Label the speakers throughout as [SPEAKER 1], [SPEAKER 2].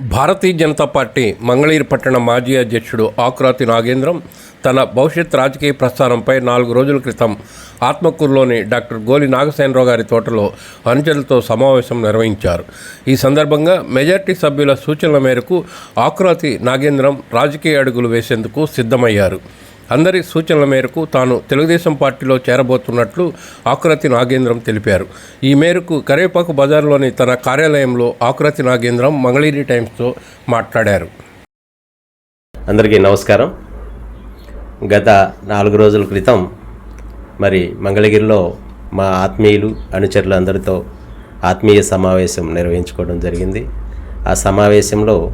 [SPEAKER 1] Bharatiya Janata party Mangalagiri పట్టణ మాజీ అధ్యక్షుడు ఆకురాతి నాగేంద్రం తన భవిష్యత్ రాజకీయ ప్రస్థానంపై నాలుగు రోజుల క్రితం ఆత్మకూరులోని డాక్టర్ గోలి నాగసేనరావు గారి తోటలో అనుచరులతో సమావేశం నిర్వహించారు. ఈ సందర్భంగా మెజార్టీ సభ్యుల సూచనల మేరకు ఆకురాతి నాగేంద్రం రాజకీయ అడుగులు వేసేందుకు సిద్ధమయ్యారు. అందరి సూచనల మేరకు తాను తెలుగుదేశం పార్టీలో చేరబోతున్నట్లు ఆకురతి నాగేంద్రం తెలిపారు. ఈ మేరకు కరేపాకు బజార్లోని తన కార్యాలయంలో ఆకురతి నాగేంద్రం మంగళగిరి టైమ్స్తో మాట్లాడారు.
[SPEAKER 2] అందరికీ నమస్కారం. గత నాలుగు రోజుల క్రితం మరి మంగళగిరిలో మా ఆత్మీయులు అనుచరులు అందరితో ఆత్మీయ సమావేశం నిర్వహించుకోవడం జరిగింది. ఆ సమావేశంలో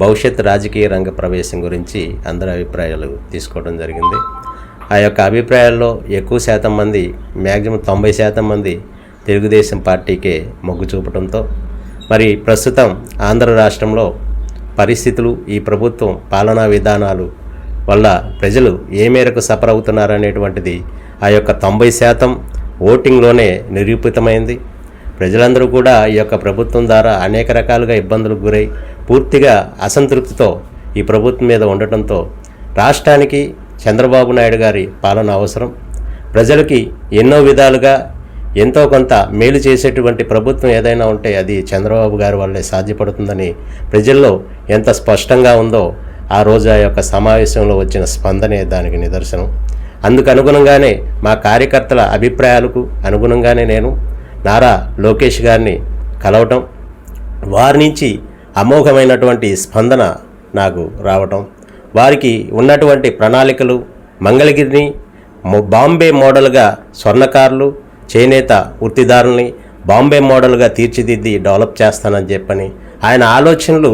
[SPEAKER 2] భవిష్యత్ రాజకీయ రంగ ప్రవేశం గురించి అందరి అభిప్రాయాలు తీసుకోవడం జరిగింది. ఆ యొక్క అభిప్రాయాల్లో ఎక్కువ శాతం మంది మ్యాక్సిమం తొంభై శాతం మంది తెలుగుదేశం పార్టీకే మొగ్గు చూపడంతో మరి ప్రస్తుతం ఆంధ్ర రాష్ట్రంలో పరిస్థితులు ఈ ప్రభుత్వం పాలనా విధానాలు వల్ల ప్రజలు ఏ మేరకు సఫర్ అవుతున్నారనేటువంటిది ఆ యొక్క తొంభై శాతం ఓటింగ్లోనే నిరూపితమైంది. ప్రజలందరూ కూడా ఈ యొక్క ప్రభుత్వం ద్వారా అనేక రకాలుగా ఇబ్బందులకు గురై పూర్తిగా అసంతృప్తితో ఈ ప్రభుత్వం మీద ఉండటంతో రాష్ట్రానికి చంద్రబాబు నాయుడు గారి పాలన అవసరం. ప్రజలకి ఎన్నో విధాలుగా ఎంతో కొంత మేలు చేసేటువంటి ప్రభుత్వం ఏదైనా ఉంటే అది చంద్రబాబు గారి వల్లే సాధ్యపడుతుందని ప్రజల్లో ఎంత స్పష్టంగా ఉందో ఆ రోజు ఆ యొక్క సమావేశంలో వచ్చిన స్పందనే దానికి నిదర్శనం. అందుకు అనుగుణంగానే మా కార్యకర్తల అభిప్రాయాలకు అనుగుణంగానే నేను నారా లోకేష్ గారిని కలవటం వారి నుంచి అమోఘమైనటువంటి స్పందన నాకు రావటం. వారికి ఉన్నటువంటి ప్రణాళికలు మంగళగిరిని బాంబే మోడల్గా స్వర్ణకారులు చేనేత వృత్తిదారుల్ని బాంబే మోడల్గా తీర్చిదిద్ది డెవలప్ చేస్తానని చెప్పని ఆయన ఆలోచనలు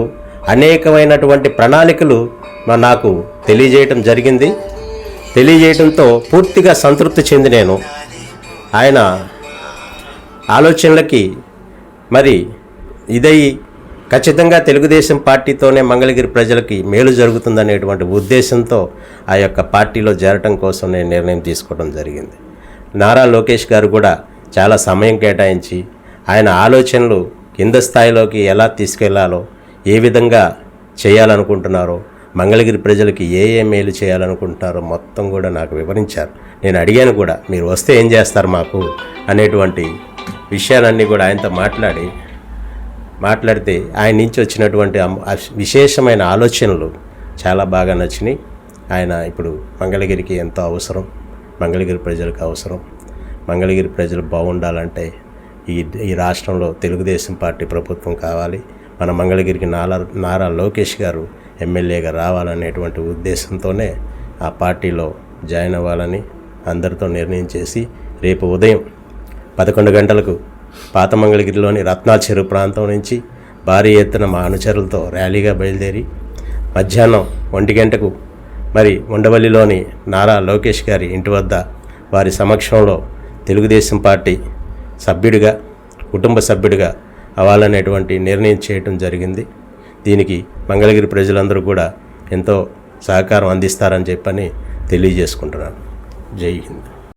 [SPEAKER 2] అనేకమైనటువంటి ప్రణాళికలు నాకు తెలియజేయటం జరిగింది. తెలియజేయటంతో పూర్తిగా సంతృప్తి చెంది నేను. ఆయన ఆలోచనలకి మరి ఇదై ఖచ్చితంగా తెలుగుదేశం పార్టీతోనే మంగళగిరి ప్రజలకి మేలు జరుగుతుందనేటువంటి ఉద్దేశంతో ఆ యొక్క పార్టీలో చేరటం కోసం నేను నిర్ణయం తీసుకోవడం జరిగింది. నారా లోకేష్ గారు కూడా చాలా సమయం కేటాయించి ఆయన ఆలోచనలు కింద స్థాయిలోకి ఎలా తీసుకెళ్ళాలో ఏ విధంగా చేయాలనుకుంటున్నారో మంగళగిరి ప్రజలకి ఏ ఏ మేలు చేయాలనుకుంటున్నారో మొత్తం కూడా నాకు వివరించారు. నేను అడిగాను కూడా మీరు వస్తే ఏం చేస్తారు మాకు? అనేటువంటి విషయాలన్నీ కూడా ఆయనతో మాట్లాడి మాట్లాడితే ఆయన నుంచి వచ్చినటువంటి విశేషమైన ఆలోచనలు చాలా బాగా నచ్చినాయి. ఆయన ఇప్పుడు మంగళగిరికి ఎంతో అవసరం మంగళగిరి ప్రజలకు అవసరం. మంగళగిరి ప్రజలు బాగుండాలంటే ఈ ఈ రాష్ట్రంలో తెలుగుదేశం పార్టీ ప్రభుత్వం కావాలి. మన మంగళగిరికి నారా నారా లోకేష్ గారు ఎమ్మెల్యేగా రావాలనేటువంటి ఉద్దేశంతోనే ఆ పార్టీలో జాయిన్ అవ్వాలని అందరితో నిర్ణయం చేసి రేపు ఉదయం పదకొండు గంటలకు పాత మంగళగిరిలోని రత్నాల చెరువు ప్రాంతం నుంచి భారీ ఎత్తున మా అనుచరులతో ర్యాలీగా బయలుదేరి మధ్యాహ్నం ఒంటి గంటకు మరి ఉండవల్లిలోని నారా లోకేష్ గారి ఇంటి వద్ద వారి సమక్షంలో తెలుగుదేశం పార్టీ సభ్యుడిగా కుటుంబ సభ్యుడిగా అవ్వాలనేటువంటి నిర్ణయం చేయటం జరిగింది. దీనికి మంగళగిరి ప్రజలందరూ కూడా ఎంతో సహకారం అందిస్తారని చెప్పని తెలియజేసుకుంటున్నాను. జై హింద్.